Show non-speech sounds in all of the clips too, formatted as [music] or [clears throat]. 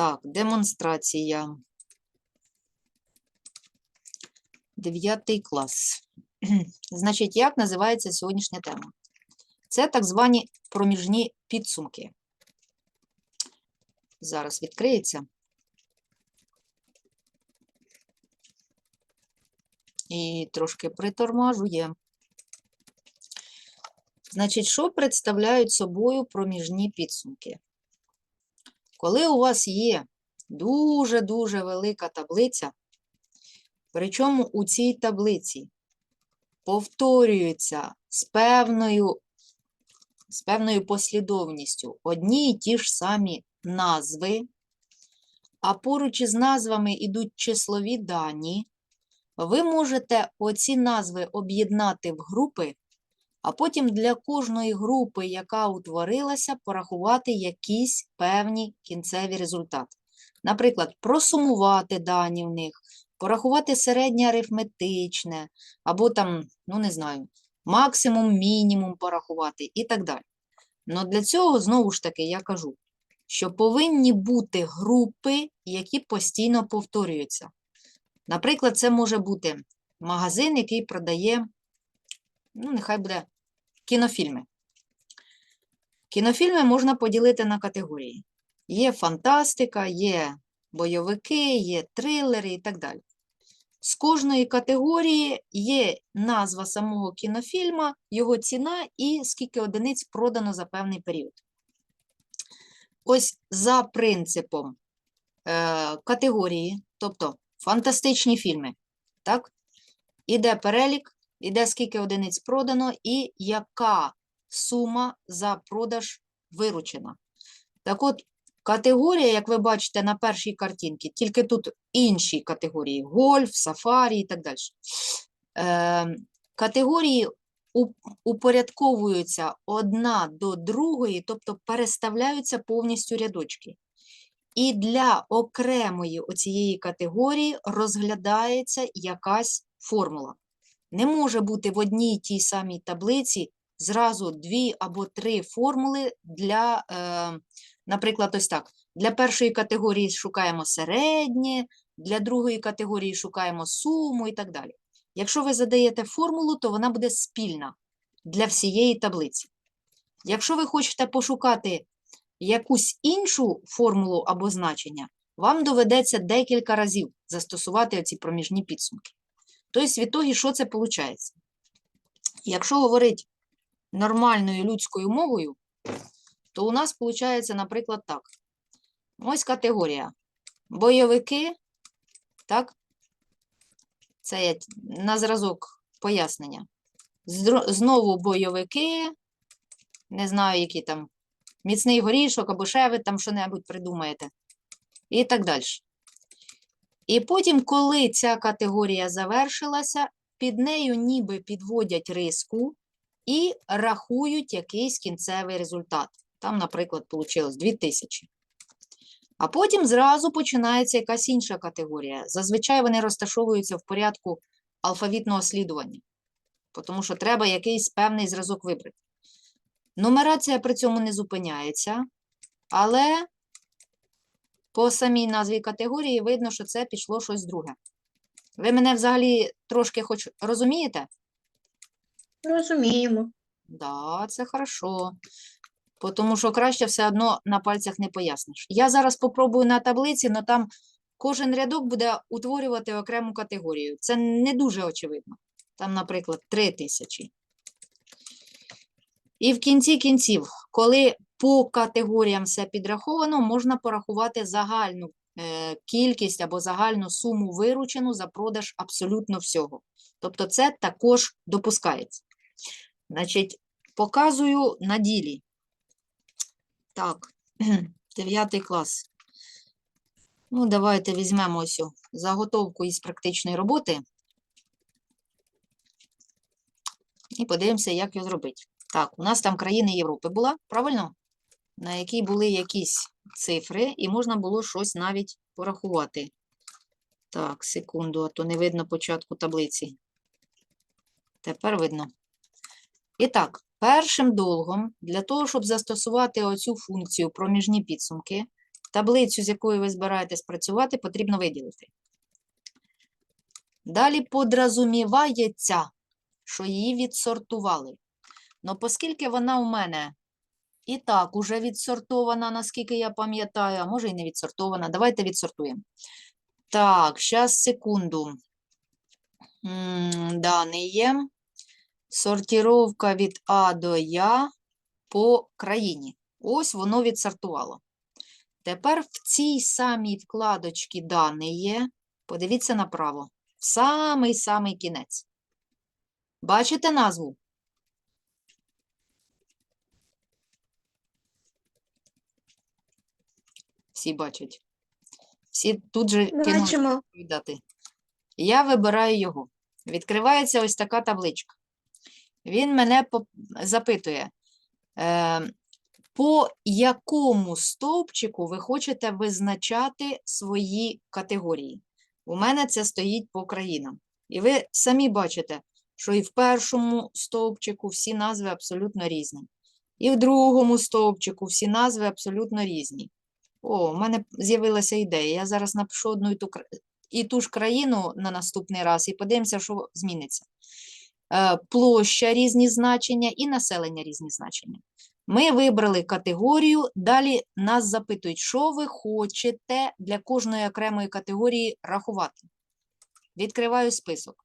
Так, демонстрація. Дев'ятий клас. [clears throat] Значить, як називається сьогоднішня тема? Це так звані проміжні підсумки. Зараз відкриється. І трошки притормажує. Значить, що представляють собою проміжні підсумки? Коли у вас є дуже-дуже велика таблиця, причому у цій таблиці повторюються з певною, з певною послідовністю одні й ті ж самі назви, а поруч із назвами йдуть числові дані, ви можете оці назви об'єднати в групи, а потім для кожної групи, яка утворилася, порахувати якісь певні кінцеві результати. Наприклад, просумувати дані в них, порахувати середнє арифметичне, або там, ну не знаю, максимум, мінімум порахувати і так далі. Но для цього, знову ж таки, я кажу, що повинні бути групи, які постійно повторюються. Наприклад, це може бути магазин, який продає, ну, нехай буде кінофільми. Кінофільми можна поділити на категорії. Є фантастика, є бойовики, є трилери і так далі. З кожної категорії є назва самого кінофільма, його ціна і скільки одиниць продано за певний період. Ось за принципом е, категорії, тобто фантастичні фільми, так? Іде перелік, іде скільки одиниць продано і яка сума за продаж виручена. Так от, категорія, як ви бачите на першій картинці, тільки тут інші категорії: гольф, сафарі і так далі. Е, категорії упорядковуються одна до другої, тобто переставляються повністю рядочки. І для окремої оцієї категорії розглядається якась формула. Не може бути в одній тій самій таблиці зразу дві або три формули для, е, наприклад, ось так. Для першої категорії шукаємо середнє, для другої категорії шукаємо суму і так далі. Якщо ви задаєте формулу, то вона буде спільна для всієї таблиці. Якщо ви хочете пошукати якусь іншу формулу або значення, вам доведеться декілька разів застосувати ці проміжні підсумки. Тобто, в ітогі, що це виходить? Якщо говорити нормальною людською мовою, то у нас виходить, наприклад, так. Ось категорія. Бойовики, так? Це я на зразок пояснення. Знову бойовики, не знаю, які там, міцний горішок або ще ви там що-небудь придумаєте. І так далі. І потім, коли ця категорія завершилася, під нею ніби підводять риску і рахують якийсь кінцевий результат. Там, наприклад, вийшло 2000. А потім зразу починається якась інша категорія. Зазвичай вони розташовуються в порядку алфавітного слідування, тому що треба якийсь певний зразок вибрати. Нумерація при цьому не зупиняється, але по самій назві категорії видно, що це пішло щось друге. Ви мене взагалі трошки хоч розумієте? Розуміємо. Да, це хорошо. Тому що краще все одно на пальцях не поясниш. Я зараз попробую на таблиці, але там кожен рядок буде утворювати окрему категорію. Це не дуже очевидно. Там, наприклад, 3 тисячі. І в кінці кінців, коли по категоріям все підраховано, можна порахувати загальну е, кількість або загальну суму виручену за продаж абсолютно всього. Тобто це також допускається. Значить, показую на ділі. Так, [clears throat] 9 клас. Ну, давайте візьмемо ось заготовку із практичної роботи. І подивимося, як його зробити. Так, у нас там країни Європи була, правильно? На якій були якісь цифри, і можна було щось навіть порахувати. Так, секунду, а то не видно початку таблиці. Тепер видно. І так, першим долгом, для того, щоб застосувати оцю функцію проміжні підсумки, таблицю, з якою ви збираєтесь працювати, потрібно виділити. Далі подразумівається, що її відсортували. Ну, оскільки вона у мене і так уже відсортована, наскільки я пам'ятаю, а може і не відсортована, давайте відсортуємо. Так, зараз, секунду. М, Да, не є. Сортировка від А до Я по країні. Ось воно відсортувало. Тепер в цій самій вкладочці дані є. Подивіться направо. В самий-самий кінець. Бачите назву? Всі бачать. Всі тут же кинули відповідати. Я вибираю його. Відкривається ось така табличка. Він мене запитує, е, по якому стовпчику ви хочете визначати свої категорії. У мене це стоїть по країнам. І ви самі бачите, що і в першому стовпчику всі назви абсолютно різні. І в другому стовпчику всі назви абсолютно різні. О, у мене з'явилася ідея. Я зараз напишу одну і ту, і ту ж країну на наступний раз і подивимося, що зміниться. Е, Площа різні значення і населення різні значення. Ми вибрали категорію, далі нас запитують, що ви хочете для кожної окремої категорії рахувати. Відкриваю список.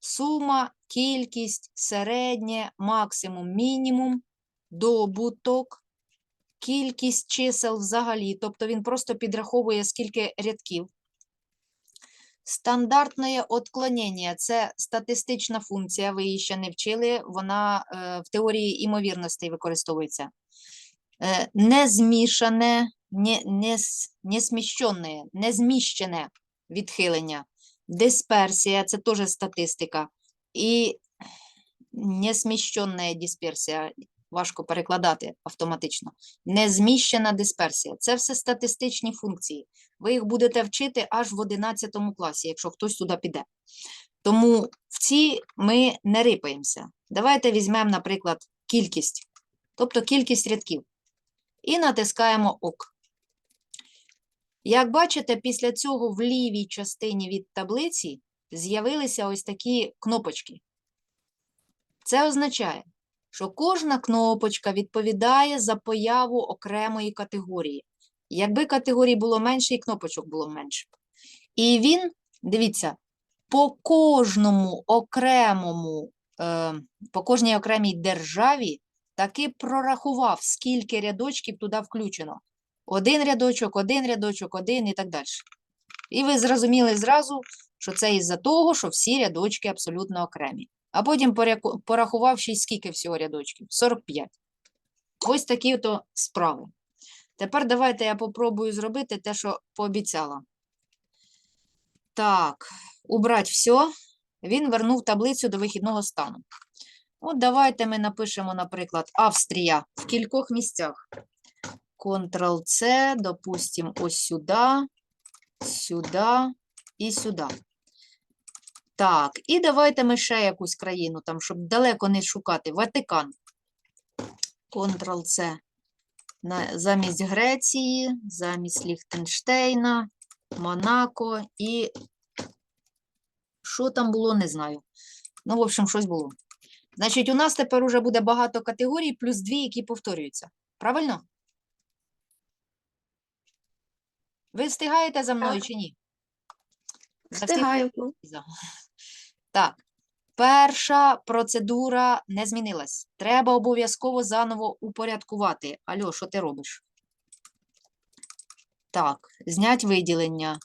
Сума, кількість, середнє, максимум, мінімум, добуток, кількість чисел взагалі, тобто він просто підраховує, скільки рядків. Стандартне отклонення – це статистична функція, ви її ще не вчили, вона е, в теорії імовірностей використовується. Е, незмішане, не, не, с- не сміщене, незміщене відхилення. Дисперсія – це теж статистика. І несміщена дисперсія, важко перекладати автоматично. Незміщена дисперсія. Це все статистичні функції. Ви їх будете вчити аж в 11 класі, якщо хтось туди піде. Тому в ці ми не рипаємося. Давайте візьмемо, наприклад, кількість, тобто кількість рядків. І натискаємо ОК. Як бачите, після цього в лівій частині від таблиці з'явилися ось такі кнопочки. Це означає, що кожна кнопочка відповідає за появу окремої категорії. Якби категорій було менше, і кнопочок було менше. І він, дивіться, по кожному окремому, е, по кожній окремій державі таки прорахував, скільки рядочків туди включено. Один рядочок, один рядочок, один і так далі. І ви зрозуміли зразу, що це із-за того, що всі рядочки абсолютно окремі. А потім поряку- порахував ще й скільки всього рядочків 45. Ось такі то справи. Тепер давайте я попробую зробити те, що пообіцяла. Так, убрать все. Він вернув таблицю до вихідного стану. От давайте ми напишемо, наприклад, Австрія в кількох місцях. Ctrl-C, допустим, ось сюди, сюди і сюди. Так, і давайте ми ще якусь країну, там, щоб далеко не шукати. Ватикан. Ctrl-C. Замість Греції, замість Ліхтенштейна, Монако і що там було, не знаю. Ну, в общем, щось було. Значить, у нас тепер уже буде багато категорій, плюс дві, які повторюються. Правильно? Ви встигаєте за мною Так. чи ні? За. Так, перша процедура не змінилась. Треба обов'язково заново упорядкувати. Альо, що ти робиш? Так, знять виділення.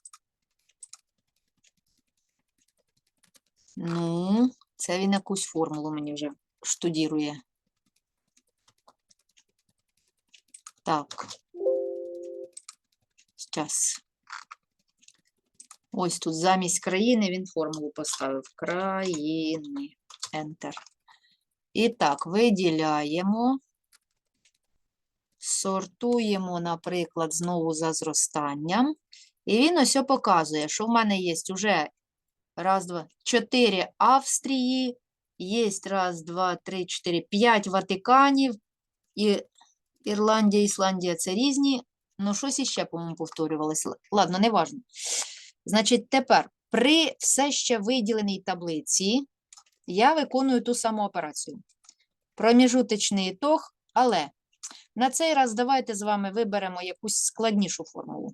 Ну, це він якусь формулу мені вже штудірує. Так. Зараз. Ось тут замість країни він формулу поставив. Країни. Enter. І так, виділяємо. Сортуємо, наприклад, знову за зростанням. І він ось показує, що в мене є вже раз, два, чотири Австрії, є раз, два, три, чотири, п'ять Ватиканів, і Ірландія, Ісландія це різні Ну, щось іще, по-моєму, повторювалося. Ладно, не важно. Значить, тепер при все ще виділеній таблиці я виконую ту саму операцію. Проміжуточний ітог, але на цей раз давайте з вами виберемо якусь складнішу формулу.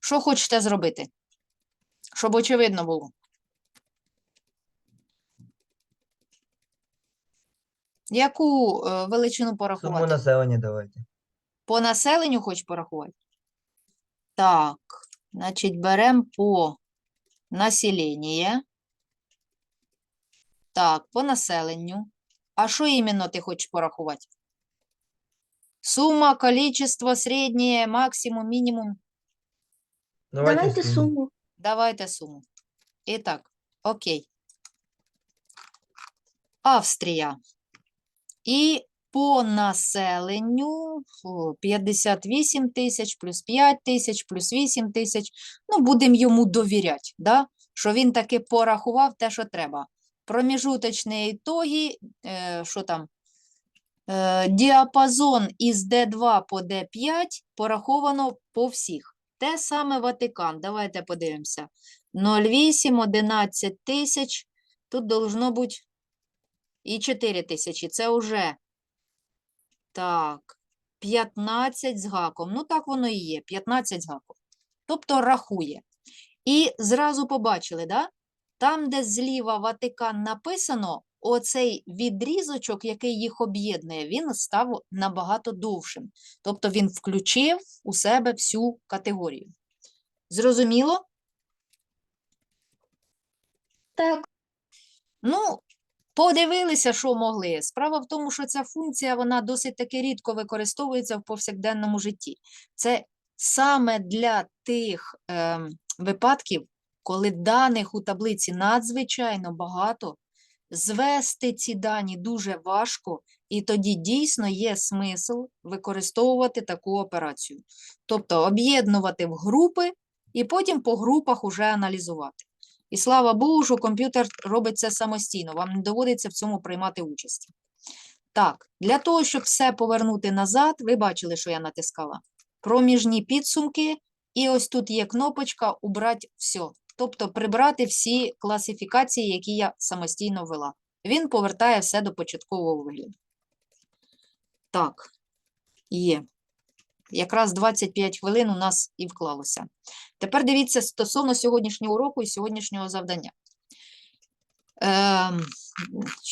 Що хочете зробити? Щоб очевидно було. Яку е, величину Суму порахувати? населення давайте. По населенню хоч порахувати? Так, значить, беремо по населення. Так, по населенню. А що іменно ти хочеш порахувати? Сума, количество, середнє, максимум, мінімум. Давайте, Давайте суму. суму. Давайте суму. І так, окей. Австрія. І по населенню 58 тисяч, плюс 5 тисяч, плюс 8 тисяч. Ну, будемо йому довіряти, да? що він таки порахував те, що треба. Проміжуточні ітоги, е, що там? Е, діапазон із D2 по D5 пораховано по всіх. Те саме Ватикан. Давайте подивимося. 0,8, 11 тисяч. Тут должно бути і 4 тисячі. Це вже так, 15 з гаком. Ну, так воно і є. 15 з гаком. Тобто рахує. І зразу побачили, да? Там, де зліва Ватикан написано, оцей відрізочок, який їх об'єднує, він став набагато довшим. Тобто він включив у себе всю категорію. Зрозуміло? Так, Ну, подивилися, що могли. Справа в тому, що ця функція вона досить таки рідко використовується в повсякденному житті. Це саме для тих ем, випадків, коли даних у таблиці надзвичайно багато, звести ці дані дуже важко, і тоді дійсно є смисл використовувати таку операцію. Тобто об'єднувати в групи і потім по групах уже аналізувати. І слава Богу, що комп'ютер робить це самостійно, вам не доводиться в цьому приймати участь. Так, для того, щоб все повернути назад, ви бачили, що я натискала. Проміжні підсумки, і ось тут є кнопочка Убрати все. Тобто прибрати всі класифікації, які я самостійно ввела. Він повертає все до початкового вигляду. Так, є. Якраз 25 хвилин у нас і вклалося. Тепер дивіться стосовно сьогоднішнього уроку і сьогоднішнього завдання. Ем,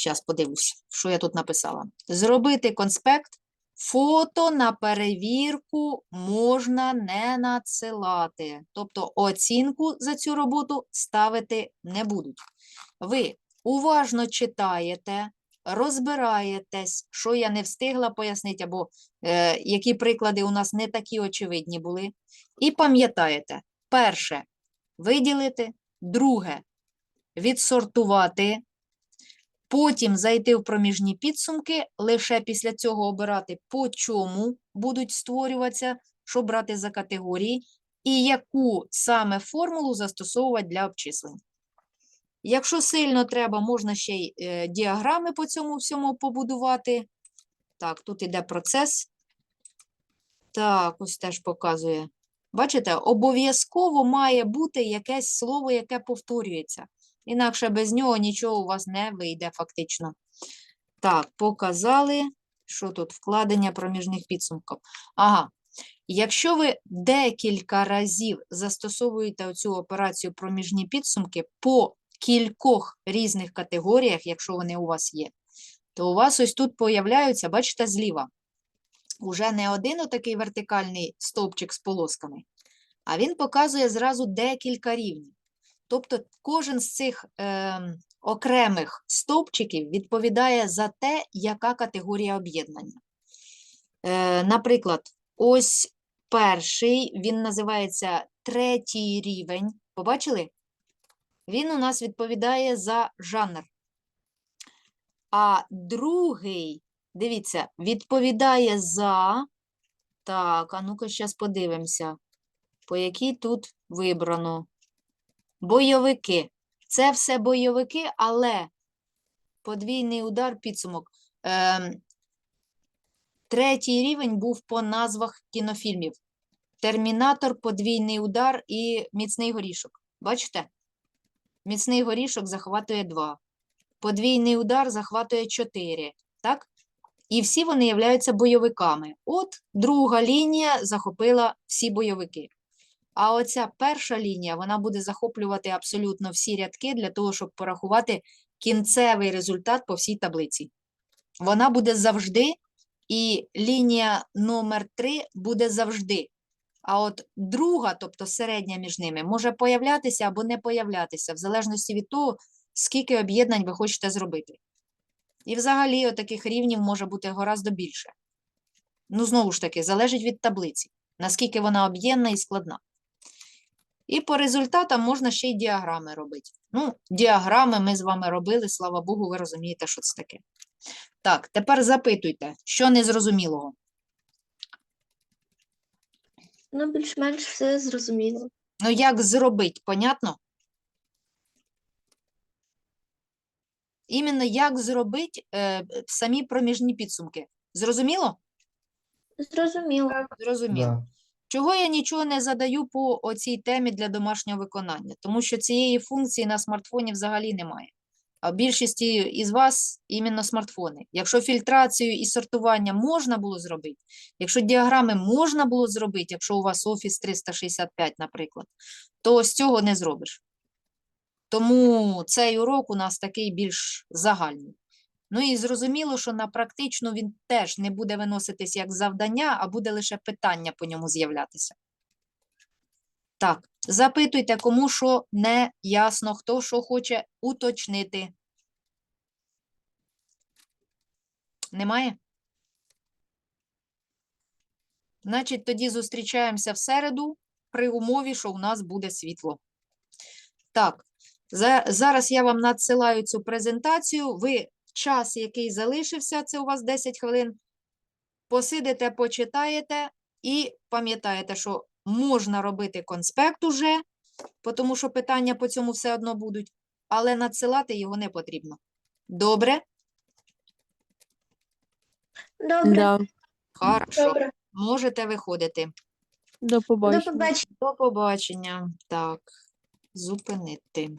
Зараз подивлюсь, що я тут написала. Зробити конспект. Фото на перевірку можна не надсилати. Тобто оцінку за цю роботу ставити не будуть. Ви уважно читаєте, розбираєтесь, що я не встигла пояснити, або е, які приклади у нас не такі очевидні були. І пам'ятаєте, перше виділити, друге відсортувати, потім зайти в проміжні підсумки, лише після цього обирати, по чому будуть створюватися, що брати за категорії, і яку саме формулу застосовувати для обчислень. Якщо сильно треба, можна ще й е, діаграми по цьому всьому побудувати. Так, тут іде процес. Так, ось теж показує. Бачите, обов'язково має бути якесь слово, яке повторюється. Інакше без нього нічого у вас не вийде фактично. Так, показали, що тут вкладення проміжних підсумків. Ага. Якщо ви декілька разів застосовуєте оцю операцію проміжні підсумки по кількох різних категоріях, якщо вони у вас є, то у вас ось тут появляються, бачите, зліва, уже не один отакий вертикальний стовпчик з полосками, а він показує зразу декілька рівнів. Тобто кожен з цих е, окремих стовпчиків відповідає за те, яка категорія об'єднання. Е, наприклад, ось перший, він називається третій рівень. Побачили? Він у нас відповідає за жанр. А другий, дивіться, відповідає за. Так, а ну-ка, зараз подивимося, по якій тут вибрано. Бойовики. Це все бойовики, але подвійний удар підсумок. Ем, третій рівень був по назвах кінофільмів. термінатор, подвійний удар і міцний горішок. Бачите? Міцний горішок захватує 2. Подвійний удар захватує 4. Так? І всі вони являються бойовиками. От друга лінія захопила всі бойовики. А оця перша лінія, вона буде захоплювати абсолютно всі рядки для того, щоб порахувати кінцевий результат по всій таблиці. Вона буде завжди, і лінія номер 3 буде завжди. А от друга, тобто середня між ними, може появлятися або не появлятися, в залежності від того, скільки об'єднань ви хочете зробити. І взагалі таких рівнів може бути гораздо більше. Ну, знову ж таки, залежить від таблиці, наскільки вона об'ємна і складна. І по результатам можна ще й діаграми робити. Ну, діаграми ми з вами робили, слава Богу, ви розумієте, що це таке. Так, тепер запитуйте, що незрозумілого. Ну, більш-менш все зрозуміло. Ну, як зробити, понятно? Іменно як зробити е, самі проміжні підсумки. Зрозуміло? Зрозуміло. Зрозуміло. Да. Чого я нічого не задаю по оцій темі для домашнього виконання? Тому що цієї функції на смартфоні взагалі немає. Більшості із вас іменно смартфони. Якщо фільтрацію і сортування можна було зробити, якщо діаграми можна було зробити, якщо у вас Office 365, наприклад, то з цього не зробиш. Тому цей урок у нас такий більш загальний. Ну і зрозуміло, що на практичну він теж не буде виноситись як завдання, а буде лише питання по ньому з'являтися. Так, запитуйте, кому що не ясно, хто що хоче уточнити. Немає? Значить, тоді зустрічаємося в середу при умові, що у нас буде світло. Так, за- зараз я вам надсилаю цю презентацію. Ви час, який залишився, це у вас 10 хвилин, посидите, почитаєте і пам'ятаєте, що можна робити конспект уже, тому що питання по цьому все одно будуть, але надсилати його не потрібно. Добре? Добре. Да, Хорошо. Добре. Можете виходити. до побачення. До побачення. Так, зупинити.